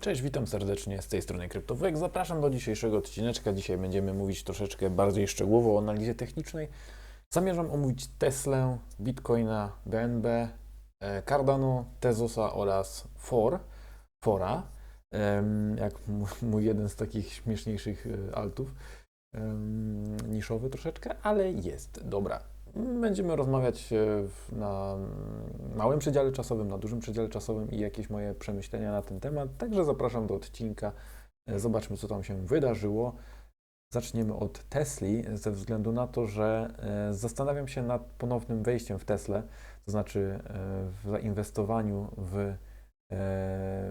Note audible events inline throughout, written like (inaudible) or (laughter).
Cześć, witam serdecznie z tej strony CryptoWex. Zapraszam do dzisiejszego odcineczka. Dzisiaj będziemy mówić troszeczkę bardziej szczegółowo o analizie technicznej. Zamierzam omówić Teslę, Bitcoina, BNB, e, Cardano, Tezosa oraz For, Fora, jak mój jeden z takich śmieszniejszych e, altów, niszowy troszeczkę, ale jest. Dobra, Będziemy rozmawiać e, na małym przedziale czasowym, na dużym przedziale czasowym i jakieś moje przemyślenia na ten temat. Także zapraszam do odcinka. E, Zobaczmy, co tam się wydarzyło. Zaczniemy od Tesli, ze względu na to, że e, zastanawiam się nad ponownym wejściem w Teslę, to znaczy w zainwestowaniu w,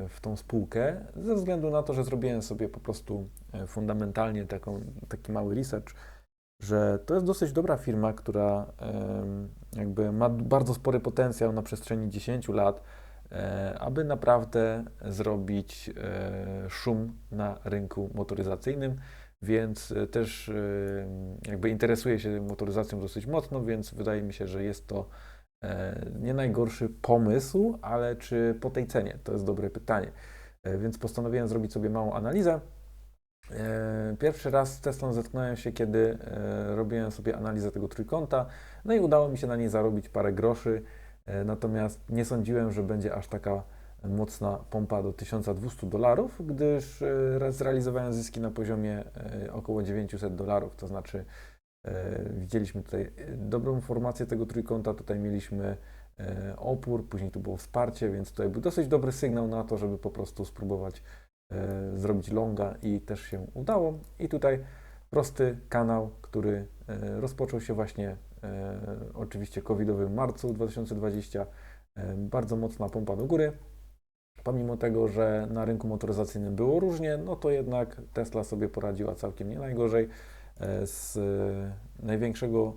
w tą spółkę, ze względu na to, że zrobiłem sobie po prostu fundamentalnie taką, taki mały research że to jest dosyć dobra firma, która jakby ma bardzo spory potencjał na przestrzeni 10 lat, e, aby naprawdę zrobić e, szum na rynku motoryzacyjnym, więc e, też jakby interesuję się motoryzacją dosyć mocno, więc wydaje mi się, że jest to nie najgorszy pomysł, ale czy po tej cenie? To jest dobre pytanie. Więc postanowiłem zrobić sobie małą analizę. E, Pierwszy raz z Teslą zetknąłem się, kiedy e, robiłem sobie analizę tego trójkąta, no i udało mi się na niej zarobić parę groszy, e, natomiast nie sądziłem, że będzie aż taka mocna pompa do 1200 dolarów, gdyż zrealizowałem zyski na poziomie około 900 dolarów, to znaczy widzieliśmy tutaj dobrą formację tego trójkąta, tutaj mieliśmy opór, później tu było wsparcie, więc tutaj był dosyć dobry sygnał na to, żeby po prostu spróbować zrobić longa i też się udało. I tutaj prosty kanał, który e, rozpoczął się właśnie e, oczywiście covidowym marcu 2020. E, bardzo mocna pompa do góry. Pomimo tego, że na rynku motoryzacyjnym było różnie, no to jednak Tesla sobie poradziła całkiem nie najgorzej. E, Z e, największego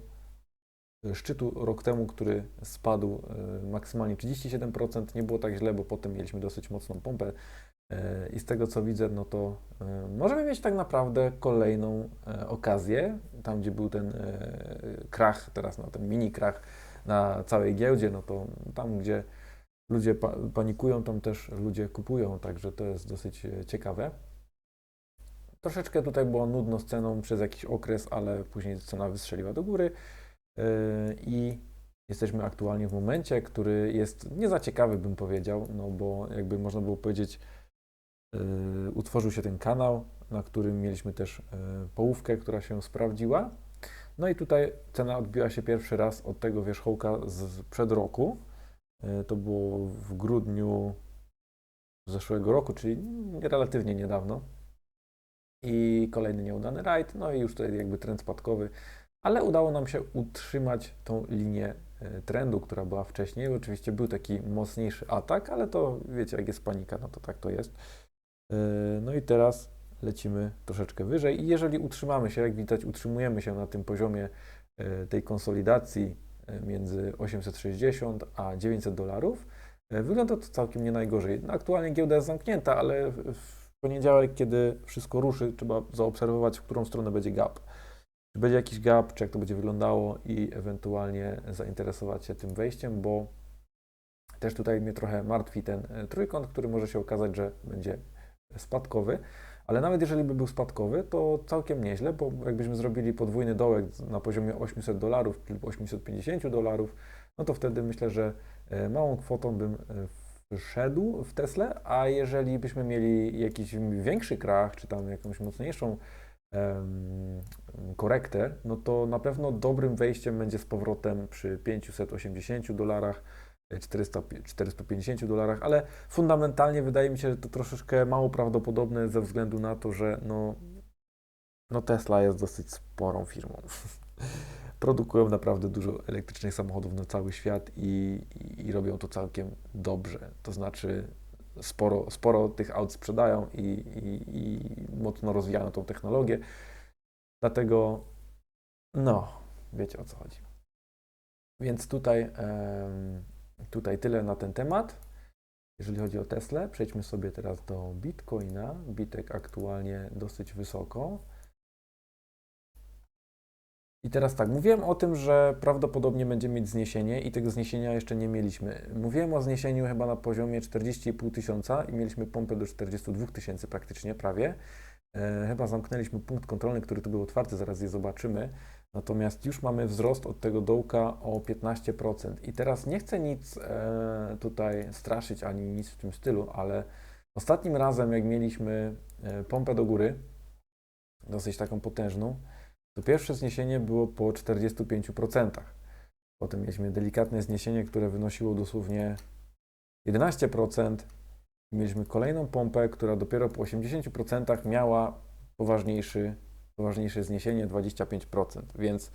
szczytu rok temu, który spadł e, maksymalnie 37%, nie było tak źle, bo potem mieliśmy dosyć mocną pompę. E, I z tego co widzę, no to e, możemy mieć tak naprawdę kolejną e, okazję, tam gdzie był ten krach, teraz na ten mini krach na całej giełdzie, no to tam gdzie ludzie pa panikują, tam też ludzie kupują, także to jest dosyć ciekawe. Troszeczkę tutaj było nudno z ceną przez jakiś okres, ale później cena wystrzeliła do góry. I jesteśmy aktualnie w momencie, który jest nie za ciekawy, bym powiedział, no bo jakby można było powiedzieć, utworzył się ten kanał, na którym mieliśmy też yy, połówkę, która się sprawdziła. No i tutaj cena odbiła się pierwszy raz od tego wierzchołka z przed roku. Yy, To było w grudniu zeszłego roku, czyli relatywnie niedawno. I kolejny nieudany rajd, no i już tutaj jakby trend spadkowy, ale udało nam się utrzymać tą linię trendu, która była wcześniej. Oczywiście był taki mocniejszy atak, ale to wiecie, jak jest panika, no to tak to jest. Yy, No i teraz lecimy troszeczkę wyżej i jeżeli utrzymamy się, jak widać, utrzymujemy się na tym poziomie yy, tej konsolidacji yy, między 860 a 900 dolarów, wygląda to całkiem nie najgorzej. No, aktualnie giełda jest zamknięta, ale w- w poniedziałek, kiedy wszystko ruszy, trzeba zaobserwować, w którą stronę będzie gap. Czy będzie jakiś gap, czy jak to będzie wyglądało i ewentualnie zainteresować się tym wejściem, bo też tutaj mnie trochę martwi ten e, trójkąt, który może się okazać, że będzie spadkowy, ale nawet jeżeli by był spadkowy, to całkiem nieźle, bo jakbyśmy zrobili podwójny dołek na poziomie 800 dolarów lub 850 dolarów, no to wtedy myślę, że e, małą kwotą bym e, wszedł w Tesla, a jeżeli byśmy mieli jakiś większy krach, czy tam jakąś mocniejszą korektę, no to na pewno dobrym wejściem będzie z powrotem przy 580 dolarach, 400, 450 dolarach, ale fundamentalnie wydaje mi się, że to troszeczkę mało prawdopodobne ze względu na to, że no, no Tesla jest dosyć sporą firmą. (laughs) Produkują naprawdę dużo elektrycznych samochodów na cały świat i, i, i robią to całkiem dobrze. To znaczy sporo, sporo tych aut sprzedają i, i, i mocno rozwijają tą technologię. Dlatego no, wiecie o co chodzi. Więc tutaj, em, tutaj tyle na ten temat. Jeżeli chodzi o Tesla, przejdźmy sobie teraz do Bitcoina. Bitek aktualnie dosyć wysoko. I teraz tak, mówiłem o tym, że prawdopodobnie będziemy mieć zniesienie i tego zniesienia jeszcze nie mieliśmy. Mówiłem o zniesieniu chyba na poziomie 40,5 tysiąca i mieliśmy pompę do 42 tysięcy praktycznie, prawie. E, chyba zamknęliśmy punkt kontrolny, który tu był otwarty, zaraz je zobaczymy. Natomiast już mamy wzrost od tego dołka o 15%. I teraz nie chcę nic e, tutaj straszyć ani nic w tym stylu, ale ostatnim razem, jak mieliśmy e, pompę do góry, dosyć taką potężną, to pierwsze zniesienie było po 45%. Potem mieliśmy delikatne zniesienie, które wynosiło dosłownie 11%. I mieliśmy kolejną pompę, która dopiero po 80% miała poważniejszy, poważniejsze zniesienie 25%. Więc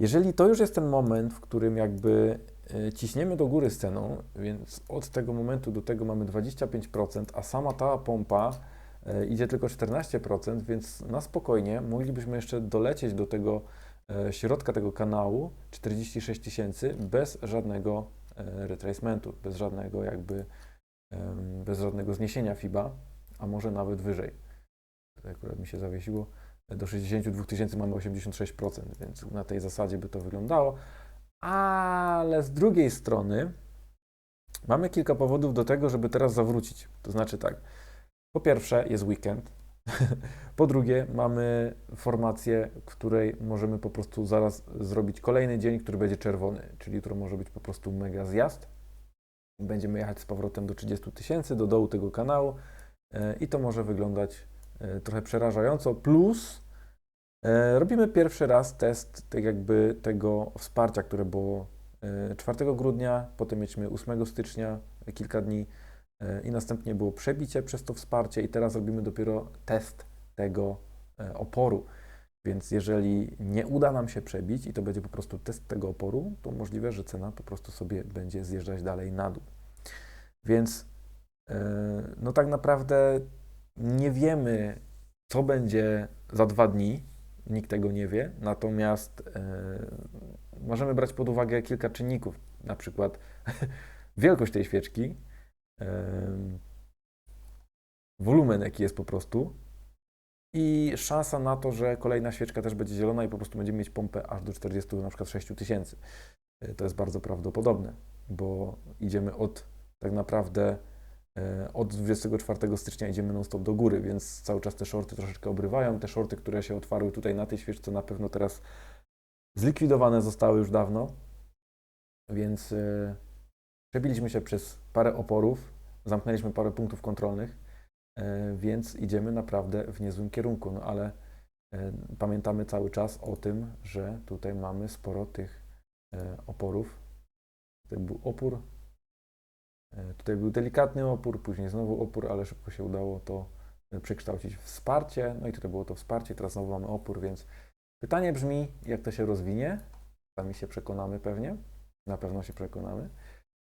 jeżeli to już jest ten moment, w którym jakby e, ciśniemy do góry sceną, więc od tego momentu do tego mamy 25%, a sama ta pompa e, idzie tylko 14%, więc na spokojnie moglibyśmy jeszcze dolecieć do tego e, środka tego kanału 46 tysięcy bez żadnego retracementu, bez żadnego jakby bez żadnego zniesienia FIBA, a może nawet wyżej. Tutaj akurat mi się zawiesiło. Do 62 tysięcy mamy 86%, więc na tej zasadzie by to wyglądało. Ale z drugiej strony mamy kilka powodów do tego, żeby teraz zawrócić. To znaczy tak, po pierwsze jest weekend, (laughs) po drugie mamy formację, której możemy po prostu zaraz zrobić kolejny dzień, który będzie czerwony, czyli jutro może być po prostu mega zjazd. Będziemy jechać z powrotem do 30 tysięcy, do dołu tego kanału e, i to może wyglądać trochę przerażająco. Plus e, robimy pierwszy raz test tak jakby tego wsparcia, które było e, 4 grudnia, potem mieliśmy 8 stycznia, e, kilka dni e, i następnie było przebicie przez to wsparcie i teraz robimy dopiero test tego e, oporu. Więc jeżeli nie uda nam się przebić i to będzie po prostu test tego oporu, to możliwe, że cena po prostu sobie będzie zjeżdżać dalej na dół. Więc e, no tak naprawdę nie wiemy, co będzie za dwa dni. Nikt tego nie wie. Natomiast e, możemy brać pod uwagę kilka czynników, na przykład (laughs) wielkość tej świeczki, e, wolumen, jaki jest po prostu, i szansa na to, że kolejna świeczka też będzie zielona i po prostu będziemy mieć pompę aż do 40, na przykład 6 tysięcy. Y, To jest bardzo prawdopodobne, bo idziemy od tak naprawdę e, od 24 stycznia idziemy non-stop do góry, więc cały czas te shorty troszeczkę obrywają. Te shorty, które się otwarły tutaj na tej świeczce na pewno teraz zlikwidowane zostały już dawno, więc e, przebiliśmy się przez parę oporów, zamknęliśmy parę punktów kontrolnych. E, więc idziemy naprawdę w niezłym kierunku. No ale e, pamiętamy cały czas o tym, że tutaj mamy sporo tych e, oporów. Tutaj był opór, e, tutaj był delikatny opór, później znowu opór, ale szybko się udało to e, przekształcić w wsparcie. No i tutaj było to wsparcie, teraz znowu mamy opór, więc pytanie brzmi, jak to się rozwinie. Sami się przekonamy pewnie, na pewno się przekonamy.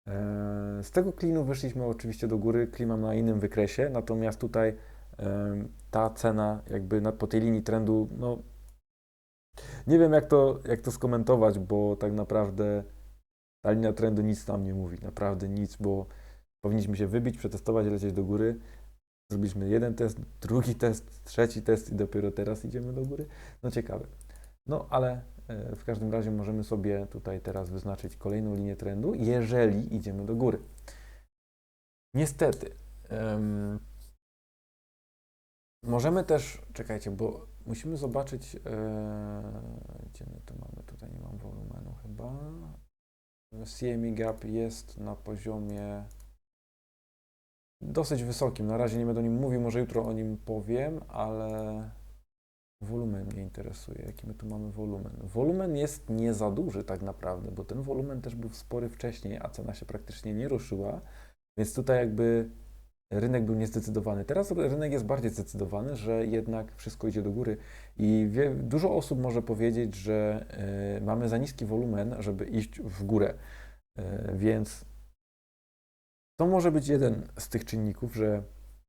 E, Z tego klinu wyszliśmy oczywiście do góry, klin mam na innym wykresie, natomiast tutaj ta cena jakby po tej linii trendu, no nie wiem jak to, jak to skomentować, bo tak naprawdę ta linia trendu nic nam nie mówi, naprawdę nic, bo powinniśmy się wybić, przetestować, lecieć do góry. Zrobiliśmy jeden test, drugi test, trzeci test i dopiero teraz idziemy do góry. No ciekawe. No ale e, w każdym razie możemy sobie tutaj teraz wyznaczyć kolejną linię trendu, jeżeli idziemy do góry. Niestety, em, możemy też, czekajcie, bo musimy zobaczyć, e, gdzie my to mamy, tutaj nie mam wolumenu chyba. CME Gap jest na poziomie dosyć wysokim. Na razie nie będę o nim mówił, może jutro o nim powiem, ale wolumen mnie interesuje. Jaki my tu mamy wolumen? Wolumen jest nie za duży tak naprawdę, bo ten wolumen też był spory wcześniej, a cena się praktycznie nie ruszyła, więc tutaj jakby rynek był niezdecydowany. Teraz rynek jest bardziej zdecydowany, że jednak wszystko idzie do góry i wie, dużo osób może powiedzieć, że e, mamy za niski wolumen, żeby iść w górę, E, więc to może być jeden z tych czynników, że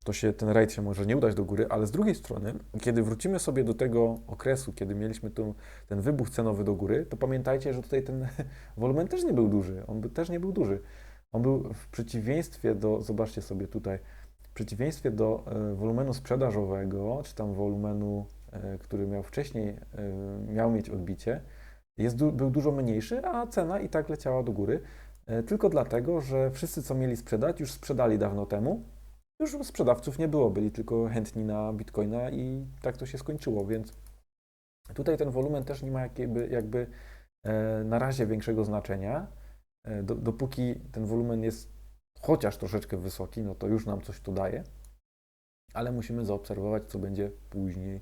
to się, ten rajd się może nie udać do góry, ale z drugiej strony, kiedy wrócimy sobie do tego okresu, kiedy mieliśmy tu, ten wybuch cenowy do góry, to pamiętajcie, że tutaj ten (laughs) wolumen też nie był duży. On by, też nie był duży. On był w przeciwieństwie do, zobaczcie sobie tutaj, w przeciwieństwie do e, wolumenu sprzedażowego, czy tam wolumenu e, który miał wcześniej, e, miał mieć odbicie, jest, był dużo mniejszy, a cena i tak leciała do góry. Tylko dlatego, że wszyscy, co mieli sprzedać, już sprzedali dawno temu. Już sprzedawców nie było, byli tylko chętni na bitcoina i tak to się skończyło, więc tutaj ten wolumen też nie ma jakby, jakby na razie większego znaczenia. E, Do, dopóki ten wolumen jest chociaż troszeczkę wysoki, no to już nam coś to daje, ale musimy zaobserwować, co będzie później.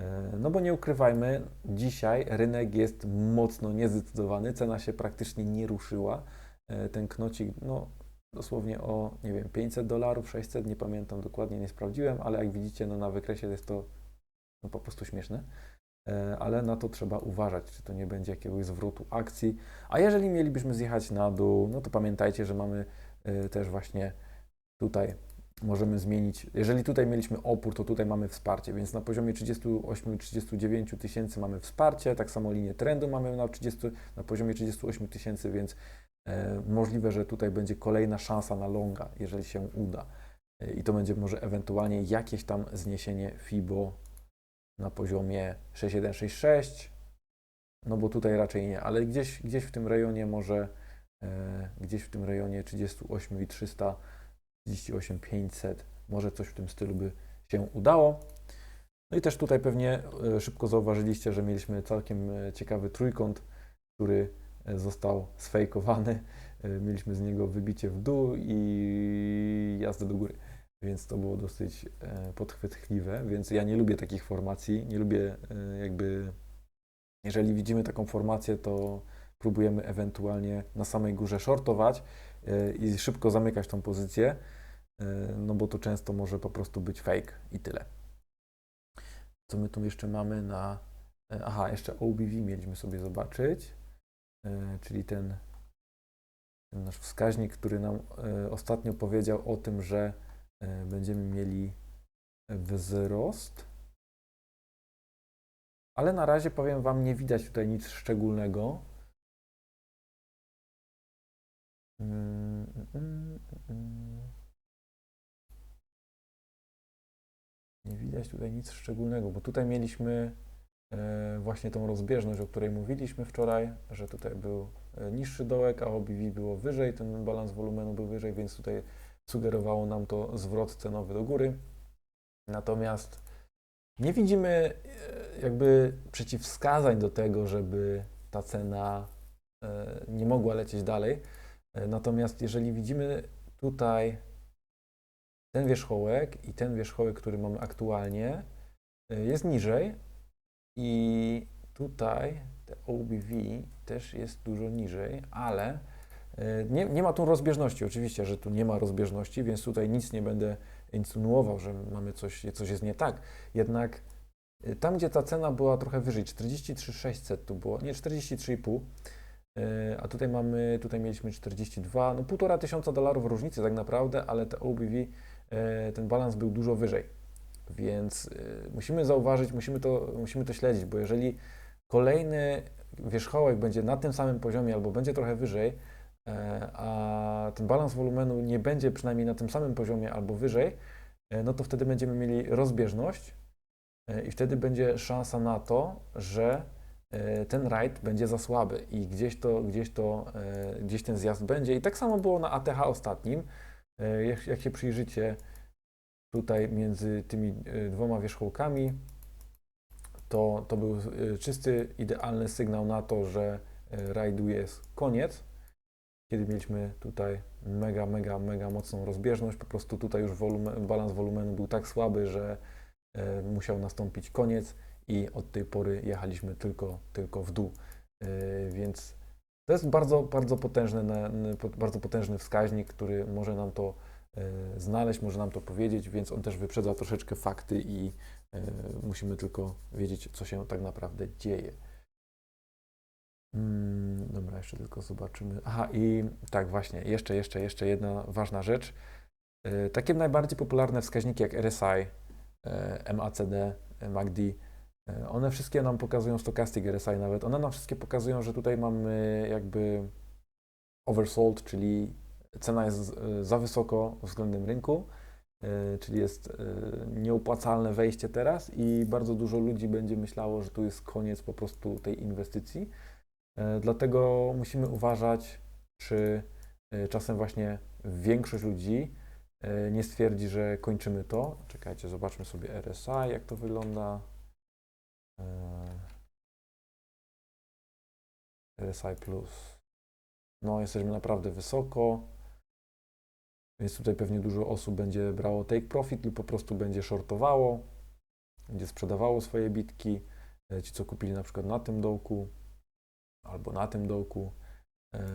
E, No bo nie ukrywajmy, dzisiaj rynek jest mocno niezdecydowany, cena się praktycznie nie ruszyła. E, Ten knocik, no dosłownie o, nie wiem, 500 dolarów, 600, nie pamiętam dokładnie, nie sprawdziłem, ale jak widzicie, no na wykresie jest to no, po prostu śmieszne. E, Ale na to trzeba uważać, czy to nie będzie jakiegoś zwrotu akcji. A jeżeli mielibyśmy zjechać na dół, no to pamiętajcie, że mamy e, też właśnie tutaj możemy zmienić. Jeżeli tutaj mieliśmy opór, to tutaj mamy wsparcie, więc na poziomie 38-39 tysięcy mamy wsparcie, tak samo linię trendu mamy na, 30, na poziomie 38 tysięcy, więc e, możliwe, że tutaj będzie kolejna szansa na longa, jeżeli się uda. I to będzie może ewentualnie jakieś tam zniesienie FIBO na poziomie 6166, no bo tutaj raczej nie, ale gdzieś, gdzieś w tym rejonie może, e, gdzieś w tym rejonie 38 i 300 38 500, może coś w tym stylu by się udało. No i też tutaj pewnie e, szybko zauważyliście, że mieliśmy całkiem e, ciekawy trójkąt, który e, został sfejkowany. Mieliśmy z niego wybicie w dół i jazdę do góry, więc to było dosyć e, podchwytliwe, więc ja nie lubię takich formacji, nie lubię e, jakby, jeżeli widzimy taką formację, to próbujemy ewentualnie na samej górze shortować e, i szybko zamykać tą pozycję, no bo to często może po prostu być fake i tyle. Co my tu jeszcze mamy na. Aha, jeszcze OBV mieliśmy sobie zobaczyć, czyli ten, ten nasz wskaźnik, który nam ostatnio powiedział o tym, że będziemy mieli wzrost. Ale na razie powiem Wam, nie widać tutaj nic szczególnego. Nie widać tutaj nic szczególnego, bo tutaj mieliśmy e, właśnie tą rozbieżność, o której mówiliśmy wczoraj, że tutaj był e, niższy dołek, a OBV było wyżej, ten balans wolumenu był wyżej, więc tutaj sugerowało nam to zwrot cenowy do góry. Natomiast nie widzimy e, jakby przeciwwskazań do tego, żeby ta cena e, nie mogła lecieć dalej. E, Natomiast jeżeli widzimy tutaj ten wierzchołek i ten wierzchołek, który mamy aktualnie, jest niżej i tutaj te OBV też jest dużo niżej, ale nie, nie ma tu rozbieżności. Oczywiście, że tu nie ma rozbieżności, więc tutaj nic nie będę insynuował, że mamy coś, coś jest nie tak. Jednak y, tam, gdzie ta cena była trochę wyżej, 43,600 tu było, nie 43,5, y, a tutaj mamy, tutaj mieliśmy 42, no półtora tysiąca dolarów różnicy tak naprawdę, ale te OBV e, ten balans był dużo wyżej. Więc e, musimy zauważyć, musimy to, musimy to śledzić, bo jeżeli kolejny wierzchołek będzie na tym samym poziomie albo będzie trochę wyżej, e, a ten balans wolumenu nie będzie przynajmniej na tym samym poziomie albo wyżej, e, no to wtedy będziemy mieli rozbieżność e, i wtedy będzie szansa na to, że e, ten rajd będzie za słaby i gdzieś to, gdzieś to, e, gdzieś ten zjazd będzie. I tak samo było na ATH ostatnim. E, Jak, jak się przyjrzycie tutaj między tymi e, dwoma wierzchołkami, to, to był e, czysty, idealny sygnał na to, że e, rajdu jest koniec. Kiedy mieliśmy tutaj mega, mega, mega mocną rozbieżność, po prostu tutaj już wolumen, balans wolumenu był tak słaby, że e, musiał nastąpić koniec i od tej pory jechaliśmy tylko, tylko w dół. E, Więc to jest bardzo, bardzo potężny, bardzo potężny wskaźnik, który może nam to e, znaleźć, może nam to powiedzieć, więc on też wyprzedza troszeczkę fakty i musimy tylko wiedzieć, co się tak naprawdę dzieje. Mm, dobra, jeszcze tylko zobaczymy. Aha, i tak właśnie, jeszcze, jeszcze, jeszcze jedna ważna rzecz. E, Takie najbardziej popularne wskaźniki jak RSI, e, MACD, MACD, e, one wszystkie nam pokazują stochastic RSI nawet, one nam wszystkie pokazują, że tutaj mamy jakby oversold, czyli cena jest e, za wysoko względem rynku e, czyli jest e, nieopłacalne wejście teraz i bardzo dużo ludzi będzie myślało, że tu jest koniec po prostu tej inwestycji. E, Dlatego musimy uważać, czy e, czasem właśnie większość ludzi e, nie stwierdzi, że kończymy to. Czekajcie, zobaczmy sobie RSI, jak to wygląda. RSI plus. No, jesteśmy naprawdę wysoko. Więc tutaj pewnie dużo osób będzie brało take profit lub po prostu będzie shortowało, będzie sprzedawało swoje bitki. Ci, co kupili na przykład na tym dołku albo na tym dołku. E,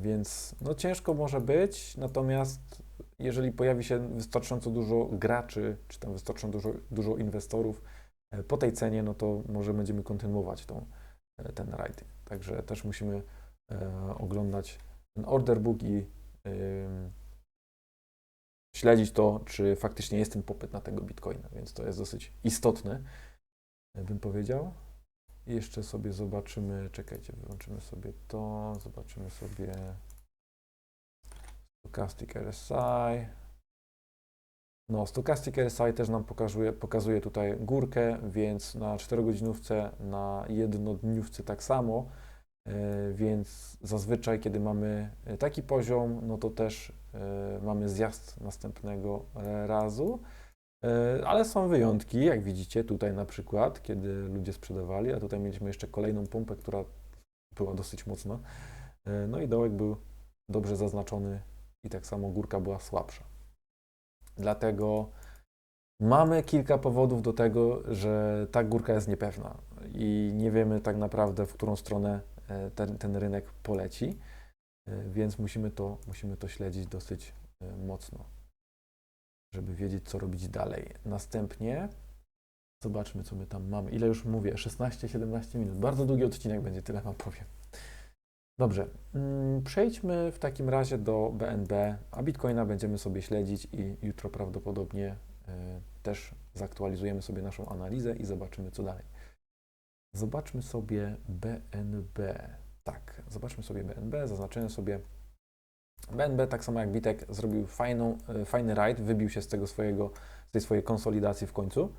Więc no ciężko może być, natomiast jeżeli pojawi się wystarczająco dużo graczy, czy tam wystarczająco dużo, dużo inwestorów e, po tej cenie, no to może będziemy kontynuować tą, e, ten rajd. Także też musimy oglądać ten order book i śledzić to, czy faktycznie jest ten popyt na tego bitcoina, więc to jest dosyć istotne, bym powiedział. Jeszcze sobie zobaczymy, czekajcie, wyłączymy sobie to, zobaczymy sobie Stochastic RSI. No, Stochastic RSI też nam pokazuje, pokazuje tutaj górkę, więc na 4-godzinówce, na jednodniówce tak samo. E, Więc zazwyczaj, kiedy mamy e, taki poziom, no to też e, mamy zjazd następnego razu. E, Ale są wyjątki, jak widzicie tutaj na przykład, kiedy ludzie sprzedawali, a tutaj mieliśmy jeszcze kolejną pompę, która była dosyć mocna. E, No i dołek był dobrze zaznaczony i tak samo górka była słabsza. Dlatego mamy kilka powodów do tego, że ta górka jest niepewna i nie wiemy tak naprawdę, w którą stronę e, ten, ten rynek poleci, więc musimy to, musimy to śledzić dosyć mocno, żeby wiedzieć, co robić dalej. Następnie zobaczmy, co my tam mamy. Ile już mówię? 16-17 minut. Bardzo długi odcinek będzie, tyle Wam powiem. Dobrze, mm, przejdźmy w takim razie do BNB, a Bitcoina będziemy sobie śledzić i jutro prawdopodobnie e, też zaktualizujemy sobie naszą analizę i zobaczymy, co dalej. Zobaczmy sobie BNB. Tak, zobaczmy sobie BNB, zaznaczyłem sobie BNB, tak samo jak Bitek, zrobił fajną, e, fajny rajd, wybił się z tego swojego, z tej swojej konsolidacji w końcu.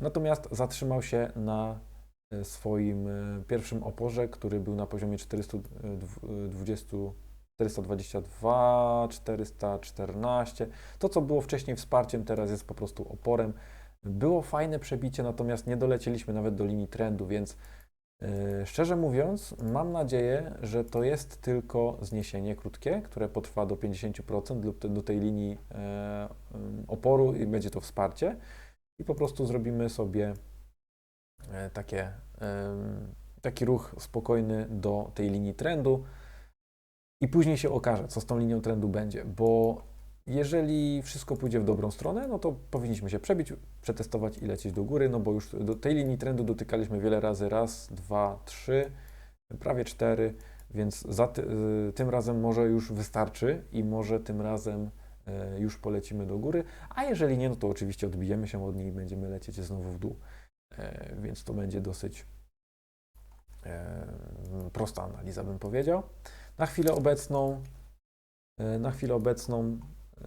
Natomiast zatrzymał się na e, swoim e, pierwszym oporze, który był na poziomie 420, 422, 414. To, co było wcześniej wsparciem, teraz jest po prostu oporem. Było fajne przebicie, natomiast nie dolecieliśmy nawet do linii trendu, więc szczerze mówiąc, mam nadzieję, że to jest tylko zniesienie krótkie, które potrwa do 50% lub do tej linii em, oporu i będzie to wsparcie. I po prostu zrobimy sobie e, takie, taki ruch spokojny do tej linii trendu i później się okaże, co z tą linią trendu będzie, bo jeżeli wszystko pójdzie w dobrą stronę, no to powinniśmy się przebić, przetestować i lecieć do góry, no bo już do tej linii trendu dotykaliśmy wiele razy, raz, dwa, trzy, prawie cztery, więc ty, y, tym razem może już wystarczy i może tym razem e, już polecimy do góry, a jeżeli nie, no to oczywiście odbijemy się od niej i będziemy lecieć znowu w dół, E, więc to będzie dosyć e, prosta analiza, bym powiedział. Na chwilę obecną, e, na chwilę obecną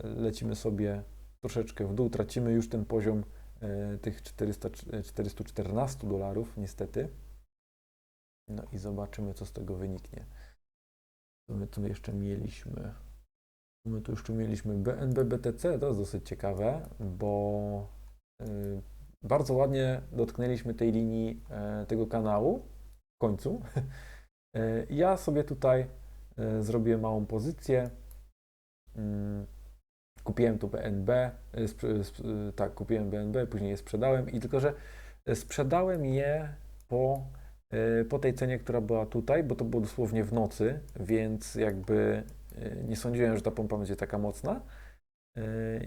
lecimy sobie troszeczkę w dół, tracimy już ten poziom e, tych 400, e, 414 dolarów, niestety. No i zobaczymy, co z tego wyniknie. Co my tu jeszcze mieliśmy? My tu jeszcze mieliśmy BNB BTC, to jest dosyć ciekawe, bo y, bardzo ładnie dotknęliśmy tej linii e, tego kanału w końcu. (laughs) E, Ja sobie tutaj e, zrobiłem małą pozycję. Kupiłem tu BNB, sprze- sp- e, tak, kupiłem BNB, później je sprzedałem i tylko, że sprzedałem je po, po tej cenie, która była tutaj, bo to było dosłownie w nocy, więc jakby nie sądziłem, że ta pompa będzie taka mocna.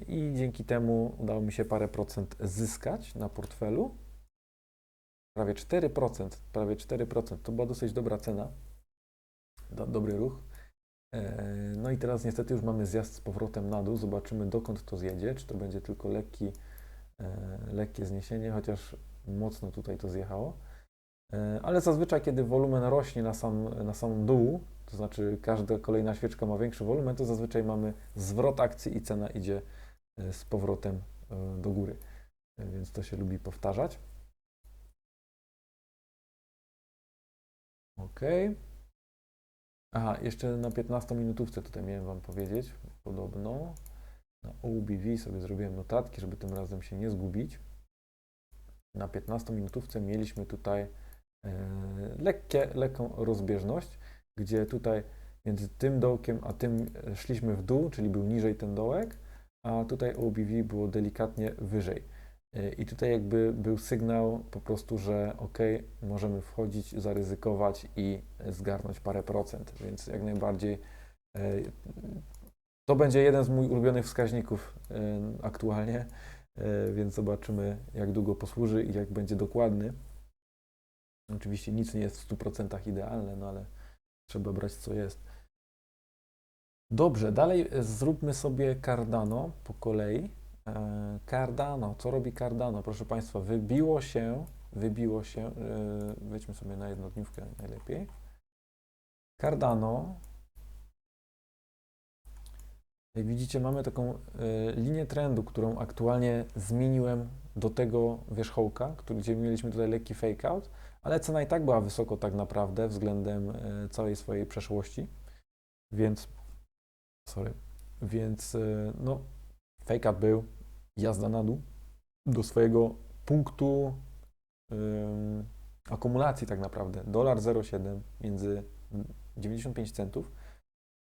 I dzięki temu udało mi się parę procent zyskać na portfelu. Prawie 4%, prawie 4%. To była dosyć dobra cena. Do, dobry ruch. E, No i teraz niestety już mamy zjazd z powrotem na dół. Zobaczymy dokąd to zjedzie. Czy to będzie tylko lekki, e, lekkie zniesienie, chociaż mocno tutaj to zjechało. E, Ale zazwyczaj, kiedy wolumen rośnie na sam, na sam dół, to znaczy każda kolejna świeczka ma większy wolumen, to zazwyczaj mamy zwrot akcji i cena idzie z powrotem do góry. Więc to się lubi powtarzać. Ok. Aha, jeszcze na 15 minutówce tutaj miałem Wam powiedzieć, podobno. Na OBV sobie zrobiłem notatki, żeby tym razem się nie zgubić. Na 15 minutówce mieliśmy tutaj e, lekkie, lekką rozbieżność, gdzie tutaj między tym dołkiem a tym e, szliśmy w dół, czyli był niżej ten dołek, a tutaj OBV było delikatnie wyżej. E, I tutaj jakby był sygnał po prostu, że ok, możemy wchodzić, zaryzykować i zgarnąć parę procent, więc jak najbardziej e, to będzie jeden z moich ulubionych wskaźników e, aktualnie, e, więc zobaczymy jak długo posłuży i jak będzie dokładny. Oczywiście nic nie jest w 100% idealne, no ale trzeba brać co jest. Dobrze, dalej e, zróbmy sobie Cardano po kolei. E, Cardano, co robi Cardano? Proszę Państwa, wybiło się, wybiło się, e, wejdźmy sobie na jednodniówkę najlepiej. Cardano, jak widzicie, mamy taką e, linię trendu, którą aktualnie zmieniłem do tego wierzchołka, gdzie mieliśmy tutaj lekki fake out, ale cena i tak była wysoko tak naprawdę względem całej swojej przeszłości, więc sorry, więc no fake out był, jazda na dół do swojego punktu akumulacji tak naprawdę, dolar 0,7 między 95 centów.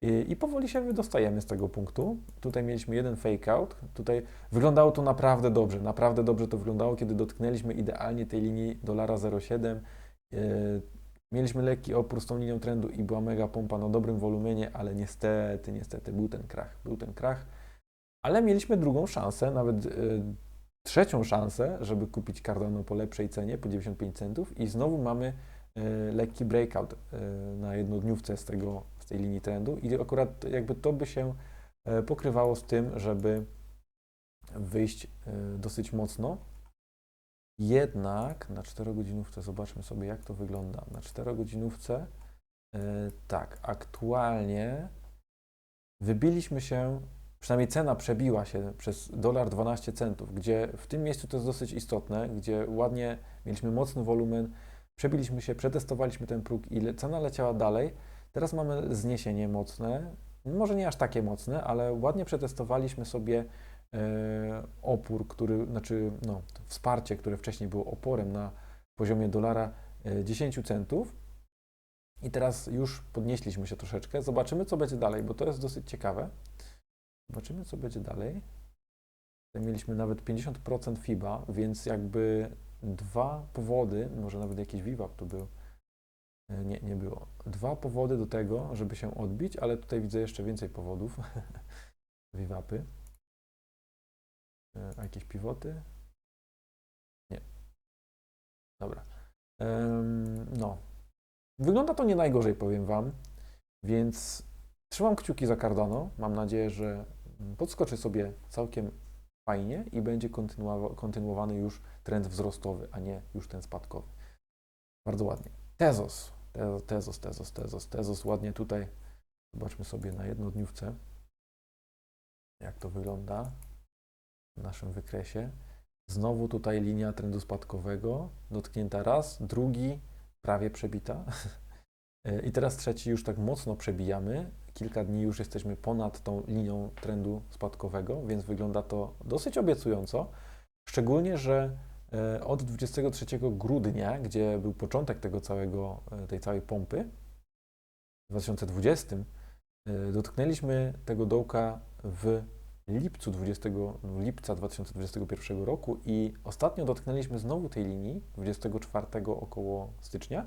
I, i powoli się wydostajemy z tego punktu. Tutaj mieliśmy jeden fake out, tutaj wyglądało to naprawdę dobrze, naprawdę dobrze to wyglądało, kiedy dotknęliśmy idealnie tej linii dolara 0,7 yy, Mieliśmy lekki opór z tą linią trendu i była mega pompa na dobrym wolumenie, ale niestety, niestety był ten krach, był ten krach. Ale mieliśmy drugą szansę, nawet y, trzecią szansę, żeby kupić Cardano po lepszej cenie, po 95 centów i znowu mamy y, lekki breakout y, na jednodniówce z, tego, z tej linii trendu i akurat jakby to by się y, pokrywało z tym, żeby wyjść y, dosyć mocno. Jednak na 4-godzinówce zobaczmy sobie, jak to wygląda. Na 4-godzinówce, yy, tak, aktualnie wybiliśmy się, przynajmniej cena przebiła się przez dolar 12 centów, gdzie w tym miejscu to jest dosyć istotne, gdzie ładnie mieliśmy mocny wolumen, przebiliśmy się, przetestowaliśmy ten próg i cena leciała dalej. Teraz mamy zniesienie mocne, może nie aż takie mocne, ale ładnie przetestowaliśmy sobie e, opór, który, znaczy no, wsparcie, które wcześniej było oporem na poziomie dolara e, 10 centów. I teraz już podnieśliśmy się troszeczkę. Zobaczymy, co będzie dalej, bo to jest dosyć ciekawe. Zobaczymy, co będzie dalej. Mieliśmy nawet 50% FIBA, więc jakby dwa powody, może nawet jakiś VWAP tu był. E, Nie, nie było. Dwa powody do tego, żeby się odbić, ale tutaj widzę jeszcze więcej powodów. (laughs) VWAPy. E, A jakieś pivoty? Nie. Dobra. No. Wygląda to nie najgorzej, powiem Wam, więc trzymam kciuki za Cardano. Mam nadzieję, że podskoczy sobie całkiem fajnie i będzie kontynuowa- kontynuowany już trend wzrostowy, a nie już ten spadkowy. Bardzo ładnie. Tezos, Tezos, Tezos, Tezos, Tezos. Ładnie tutaj. Zobaczmy sobie na jednodniówce, jak to wygląda w naszym wykresie. Znowu tutaj linia trendu spadkowego, dotknięta raz, drugi prawie przebita. (laughs) I teraz trzeci już tak mocno przebijamy. Kilka dni już jesteśmy ponad tą linią trendu spadkowego, więc wygląda to dosyć obiecująco. Szczególnie, że e, od 23 grudnia, gdzie był początek tego całego, e, tej całej pompy, w 2020 e, dotknęliśmy tego dołka w lipcu 20, no, lipca 2021 roku i ostatnio dotknęliśmy znowu tej linii 24 około stycznia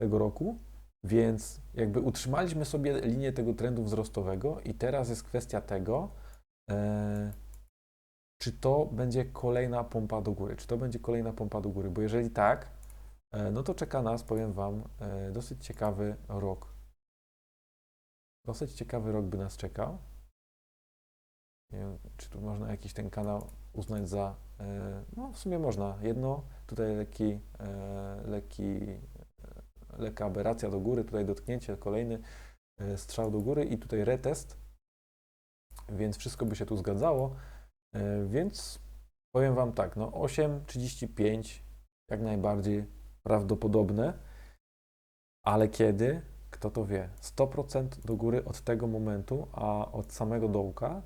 tego roku, więc jakby utrzymaliśmy sobie linię tego trendu wzrostowego i teraz jest kwestia tego, e, czy to będzie kolejna pompa do góry, czy to będzie kolejna pompa do góry, bo jeżeli tak, e, no to czeka nas, powiem Wam, e, dosyć ciekawy rok. Dosyć ciekawy rok by nas czekał. Nie wiem, czy tu można jakiś ten kanał uznać za, no w sumie można, jedno, tutaj lekki, lekki, lekka aberracja do góry, tutaj dotknięcie, kolejny e, strzał do góry i tutaj retest, więc wszystko by się tu zgadzało. E, Więc powiem Wam tak, no 8,35 jak najbardziej prawdopodobne, ale kiedy? Kto to wie? 100% do góry od tego momentu, a od samego dołka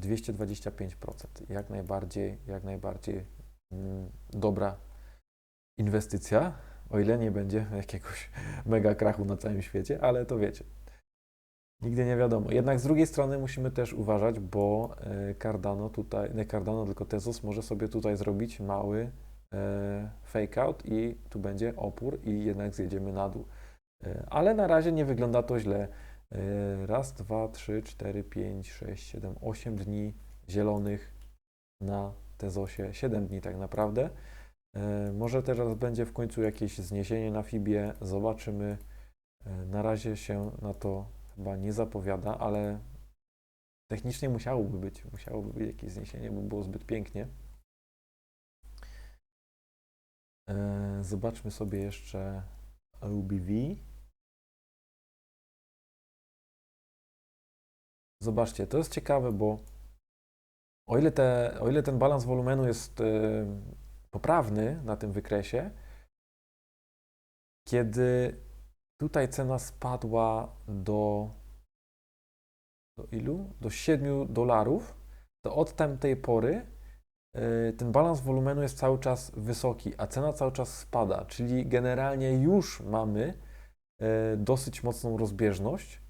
225%. Jak najbardziej, jak najbardziej mm, dobra inwestycja, o ile nie będzie jakiegoś (laughs) mega krachu na całym świecie, ale to wiecie. Nigdy nie wiadomo. Jednak z drugiej strony musimy też uważać, bo e, Cardano tutaj, nie Cardano, tylko Tezos może sobie tutaj zrobić mały e, fake out i tu będzie opór i jednak zjedziemy na dół. E, Ale na razie nie wygląda to źle. Raz, dwa, trzy, cztery, pięć, sześć, siedem, osiem dni zielonych na Tezosie. Siedem dni tak naprawdę. E, Może teraz będzie w końcu jakieś zniesienie na Fibie. Zobaczymy. E, Na razie się na to chyba nie zapowiada, ale technicznie musiałoby być. Musiałoby być jakieś zniesienie, bo było zbyt pięknie. E, Zobaczmy sobie jeszcze LBV. Zobaczcie, to jest ciekawe, bo o ile, te, o ile ten balans wolumenu jest poprawny na tym wykresie, kiedy tutaj cena spadła do, do ilu? Do 7 dolarów, to od tamtej pory e, ten balans wolumenu jest cały czas wysoki, a cena cały czas spada, czyli generalnie już mamy e, dosyć mocną rozbieżność,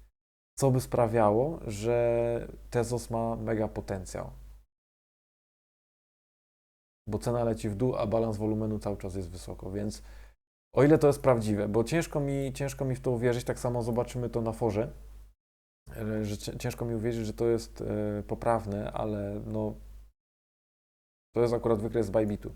co by sprawiało, że Tezos ma mega potencjał. Bo cena leci w dół, a balans wolumenu cały czas jest wysoko, więc o ile to jest prawdziwe, bo ciężko mi, ciężko mi w to uwierzyć, tak samo zobaczymy to na forze, że cię- ciężko mi uwierzyć, że to jest e, poprawne, ale no to jest akurat wykres Bybitu.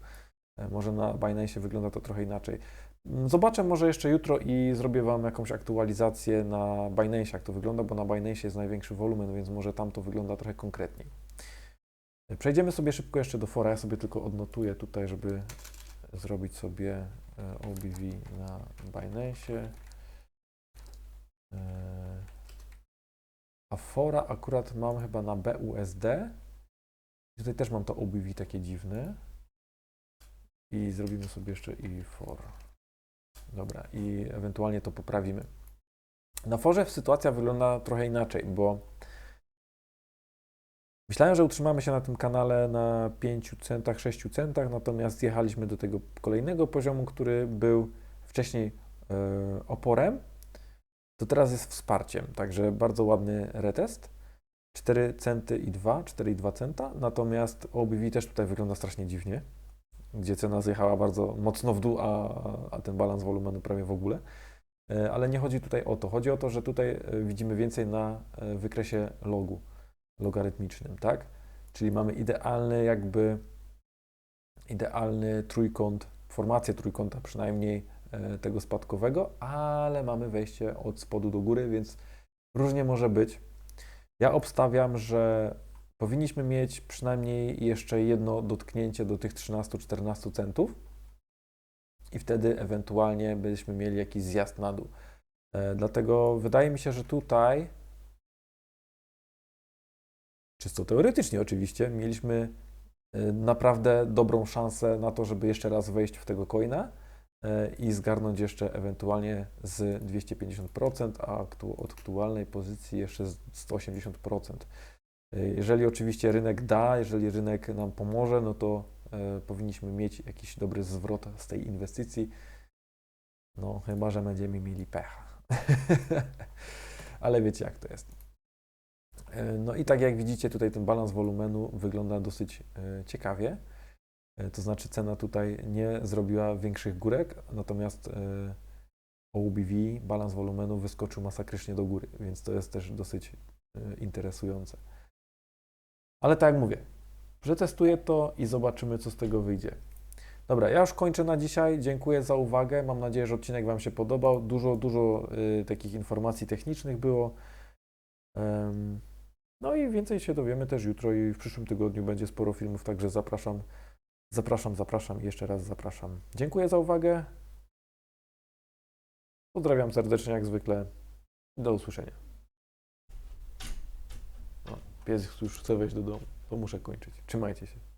E, Może na Binance wygląda to trochę inaczej. Mm, Zobaczę może jeszcze jutro i zrobię Wam jakąś aktualizację na Binance, jak to wygląda, bo na Binance jest największy wolumen, więc może tam to wygląda trochę konkretniej. Przejdziemy sobie szybko jeszcze do fora. Ja sobie tylko odnotuję tutaj, żeby zrobić sobie e, OBV na Binance. E, A fora akurat mam chyba na BUSD. Tutaj też mam to OBV takie dziwne. I zrobimy sobie jeszcze i for. Dobra, i ewentualnie to poprawimy. Na forze sytuacja wygląda trochę inaczej, bo myślałem, że utrzymamy się na tym kanale na 5 centach, 6 centach, natomiast zjechaliśmy do tego kolejnego poziomu, który był wcześniej e, oporem, to teraz jest wsparciem, także bardzo ładny retest. 4 centy i 2, 4,2 centa, natomiast OBV też tutaj wygląda strasznie dziwnie, gdzie cena zjechała bardzo mocno w dół, a, a ten balans wolumenu prawie w ogóle. E, Ale nie chodzi tutaj o to. Chodzi o to, że tutaj e, widzimy więcej na wykresie logu logarytmicznym, tak? Czyli mamy idealny jakby idealny trójkąt, formację trójkąta przynajmniej e, tego spadkowego, ale mamy wejście od spodu do góry, więc różnie może być. Ja obstawiam, że powinniśmy mieć przynajmniej jeszcze jedno dotknięcie do tych 13-14 centów i wtedy ewentualnie byśmy mieli jakiś zjazd na dół. E, Dlatego wydaje mi się, że tutaj czysto teoretycznie oczywiście, mieliśmy y, naprawdę dobrą szansę na to, żeby jeszcze raz wejść w tego coina y, i zgarnąć jeszcze ewentualnie z 250%, a od aktualnej pozycji jeszcze z 180%. Y, Jeżeli oczywiście rynek da, jeżeli rynek nam pomoże, no to powinniśmy mieć jakiś dobry zwrot z tej inwestycji. No, chyba że będziemy mieli pecha. (laughs) Ale wiecie, jak to jest. E, No i tak jak widzicie, tutaj ten balans wolumenu wygląda dosyć e, ciekawie. E, To znaczy cena tutaj nie zrobiła większych górek, natomiast OBV, balans wolumenu wyskoczył masakrycznie do góry, więc to jest też dosyć interesujące. Ale tak jak mówię, przetestuję to i zobaczymy, co z tego wyjdzie. Dobra, ja już kończę na dzisiaj. Dziękuję za uwagę. Mam nadzieję, że odcinek Wam się podobał. Dużo, dużo y, takich informacji technicznych było. Em, no i więcej się dowiemy też jutro i w przyszłym tygodniu będzie sporo filmów, także zapraszam, zapraszam, zapraszam i jeszcze raz zapraszam. Dziękuję za uwagę. Pozdrawiam serdecznie jak zwykle. Do usłyszenia. O, pies już chce wejść do domu. to muszę kończyć. Trzymajcie się.